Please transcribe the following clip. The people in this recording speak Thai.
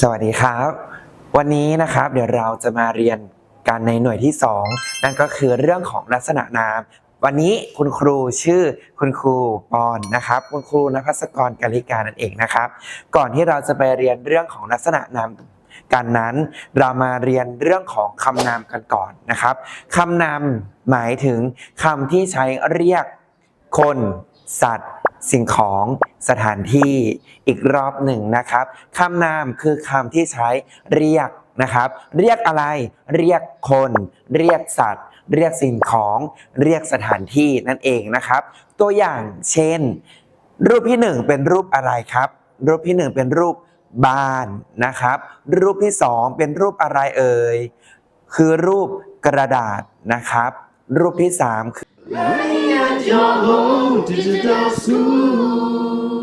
สวัสดีครับ วันนี้นะครับเดี๋ยวเราจะมาเรียนกันในหน่วยที่ 2 นั่นก็คือเรื่องของลักษณะนาม วันนี้คุณครูชื่อคุณครูปอนนะครับ คุณครูนภัสกรกาลิกานั่นเองนะครับ ก่อนที่เราจะไปเรียนเรื่องของลักษณะนามกันนั้น เรามาเรียนเรื่องของคำนามกันก่อนนะครับคำนามหมายถึงคำที่ใช้เรียกคน สัตว์ สิ่งของสถานที่อีกรอบหนึ่งนะครับคำนามคือคำที่ใช้เรียกนะครับเรียกอะไรเรียกคน เรียกสัตว์ เรียกสิ่งของเรียกสถานที่นั่นเองนะครับ ตัวอย่างเช่น รูปที่หนึ่งเป็นรูปอะไรครับ รูปที่หนึ่งเป็นรูปบ้านนะครับ รูปที่สองเป็นรูปอะไรเอ่ยคือรูปกระดาษนะครับ รูปที่สามคือ Learning at your home, oh, digital school.